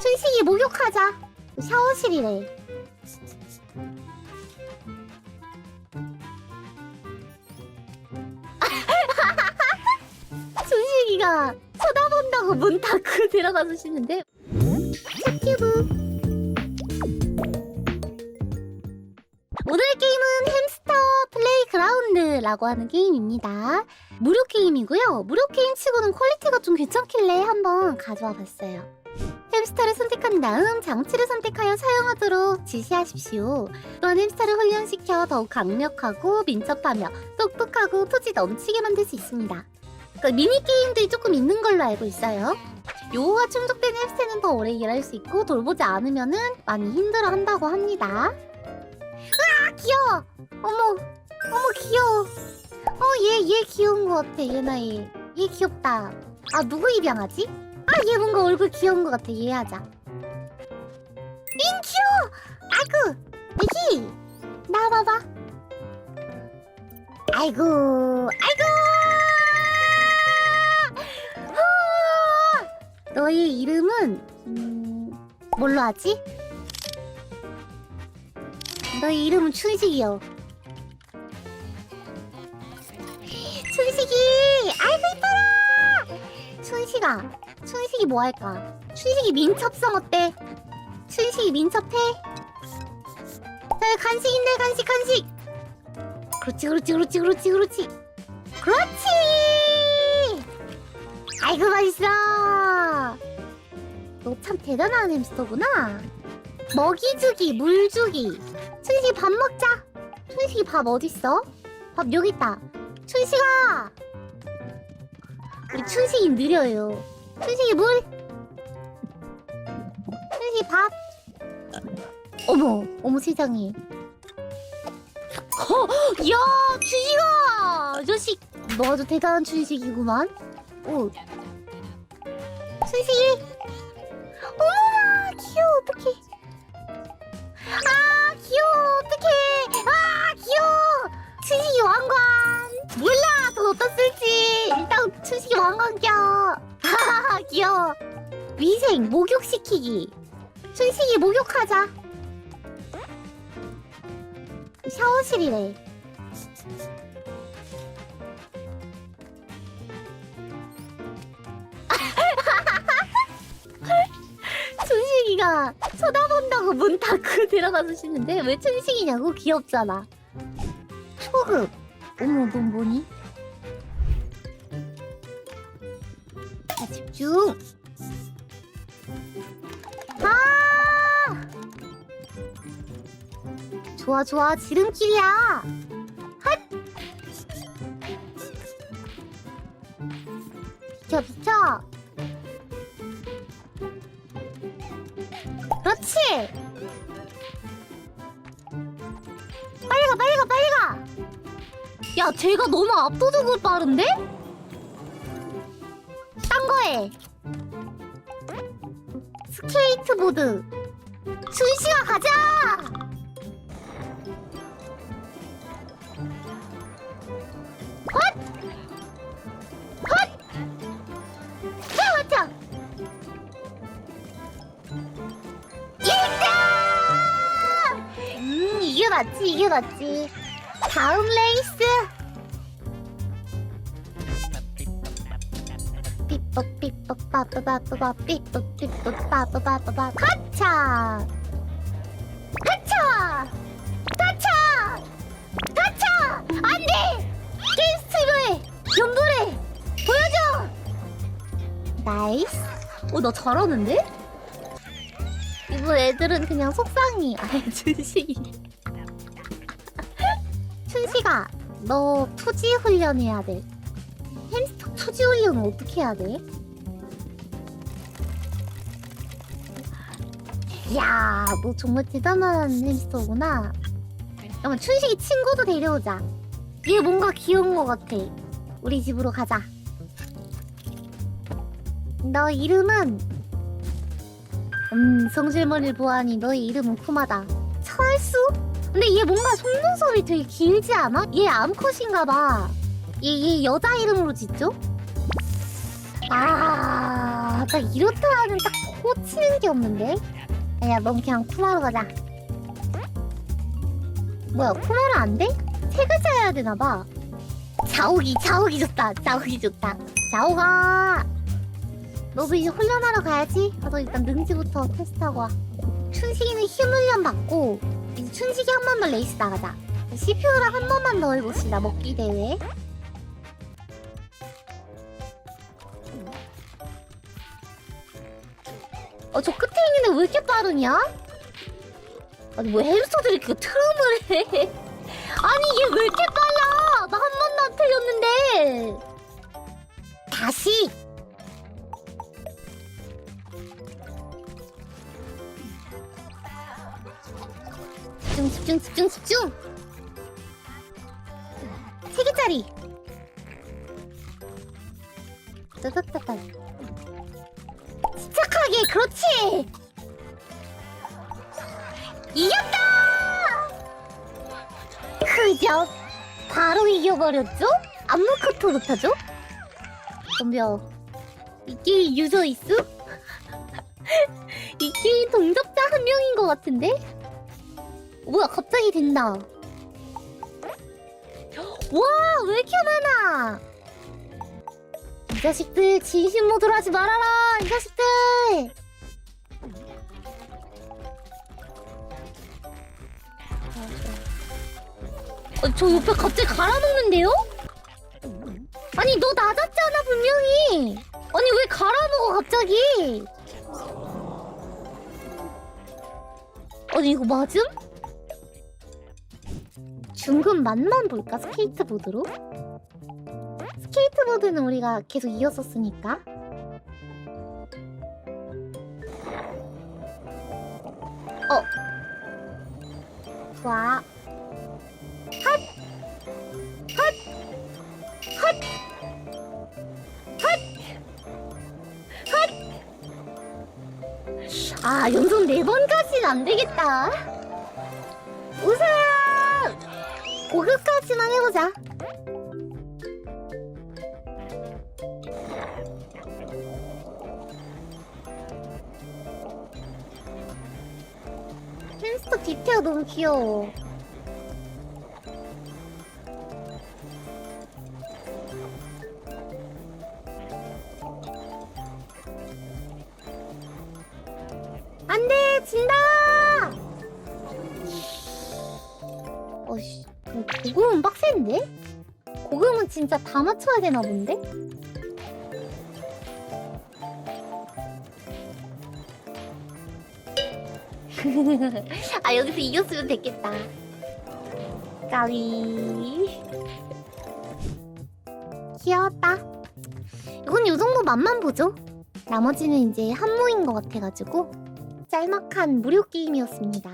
춘식이 목욕하자. 샤워실이래. 춘식이가 쳐다본다고 문 닫고 들어가서 쉬는데. 튜브. 오늘의 게임은 햄스터 플레이 그라운드라고 하는 게임입니다. 무료 게임이고요. 무료 게임 치고는 퀄리티가 좀 괜찮길래 한번 가져와 봤어요. 햄스터를 선택한 다음 장치를 선택하여 사용하도록 지시하십시오. 또한 햄스터를 훈련시켜 더욱 강력하고 민첩하며 똑똑하고 토지 넘치게 만들 수 있습니다. 그 미니게임들이 조금 있는 걸로 알고 있어요. 요호가 충족된 햄스터는 더 오래 일할 수 있고 돌보지 않으면 많이 힘들어 한다고 합니다. 으아 귀여워! 어머 어머 귀여워. 어얘얘 귀여운 것 같아 얘나 얘. 얘 귀엽다. 아 누구 입양하지? 아 얘 뭔가 얼굴 귀여운 것 같아. 얘 하자. 민큐 아이고 애기! 나와봐봐. 아이고 아이고! 후! 너의 이름은 음, 뭘로 하지? 너의 이름은 춘식이요. 춘식이! 아이고 이뻐라! 춘식아 춘식이 뭐 할까? 춘식이 민첩성 어때? 춘식이 민첩해? 자, 간식 있네, 간식, 간식! 그렇지, 그렇지, 그렇지, 그렇지, 그렇지! 그렇지! 아이고, 맛있어! 너 참 대단한 햄스터구나. 먹이 주기, 물 주기. 춘식이 밥 먹자! 춘식이 밥 어딨어? 밥 여기 있다. 춘식아! 우리 춘식이 느려요. 춘식이 물. 춘식이 밥. 어머, 어머 세상에. 허, 야, 춘식아, 자식. 너 아주 대단한 춘식이구만. 오. 춘식이. 어머나, 귀여워, 어떡해. 아, 귀여워, 어떡해. 아, 귀여워. 춘식이 왕관. 몰라, 돈 어디다 쓸지. 일단 춘식이 왕관 껴. 귀여워 위생 목욕시키기. 춘식이 목욕하자. 샤워실이래. 춘식이가 쳐다본다고 문 닫고 들어가서 쉬는데 왜 춘식이냐고? 귀엽잖아. 초급 어머 넌 뭐니? 자, 집중. 아! 좋아, 좋아. 지름길이야. 핫! 비켜, 비켜. 그렇지! 빨리 가, 빨리 가, 빨리 가! 야, 쟤가 너무 압도적으로 빠른데? 스케이트보드. 준씨가 가자. 헛! 헛! 자, 맞자. 일등! 음, 이게 맞지, 이게 맞지. 다음 레이스. 가차 가차 가차 가차 안돼 게임 스트리머에 연보래 보여줘 나이스 오너 잘하는데? 이거 애들은 그냥 속상이 아니 춘식이 춘식아 너 투지 훈련해야 돼 투지 훈련은 어떻게 해야 돼? 이야, 너 정말 대단한 햄스터구나. 그러면 춘식이 친구도 데려오자. 얘 뭔가 귀여운 것 같아. 우리 집으로 가자. 너 이름은 음, 성질머리를 보아하니 너의 이름은 쿠마다. 철수? 근데 얘 뭔가 속눈썹이 되게 길지 않아? 얘 암컷인가 봐. 얘, 얘 여자 이름으로 짓죠? 아, 나 이렇다 하면 딱 꽂히는 게 없는데? 아니야, 넌 그냥 쿠마로 가자. 뭐야, 쿠마로 안 돼? 세 글자 해야 되나 봐. 자욱이, 자욱이 좋다. 자욱이 좋다. 자욱아! 너도 이제 훈련하러 가야지. 나도 일단 능지부터 테스트하고 와. 춘식이는 힘 훈련 받고, 이제 춘식이 한 번만 레이스 나가자. CPU랑 한 번만 더 해봅시다. 먹기 대회. 어, 저 끝에 있는 애왜 이렇게 빠르냐? 아니, 뭐 햄스터들이 그 트름을 해. 아니, 얘왜 이렇게 빨라? 나 한 번도 안 틀렸는데. 다시. 집중, 집중, 집중, 집중. 세 개짜리. 따따따따. 침착하게 그렇지 이겼다 그저 바로 이겨버렸죠? 아무것도 못하죠? 덤벼 이 게임 유저 있음? 이 게임 동접자 한 명인 것 같은데? 뭐야 갑자기 된다 와왜 이렇게 많아 이 자식들 진심 모드로 하지 말아라 이 자식들 어, 저 옆에 갑자기 갈아먹는데요? 아니 너 낮았잖아 분명히 아니 왜 갈아먹어 갑자기 아니 이거 맞음? 중급 맛만 볼까 스케이트보드로? 스케이트보드는 우리가 계속 이었었으니까. 어. 좋아. 아, 연속 네 번까지는 안 되겠다. 우승! 5급까지만 해보자. 햄스터 디테일 너무 귀여워. 안 돼! 진다! 어씨, 어, 고금은 빡센데? 고금은 진짜 다 맞춰야 되나 본데? 아 여기서 이겼으면 됐겠다. 까위. 귀여웠다. 이건 요 정도 맛만 보죠. 나머지는 이제 한모인 것 같아가지고 짤막한 무료 게임이었습니다.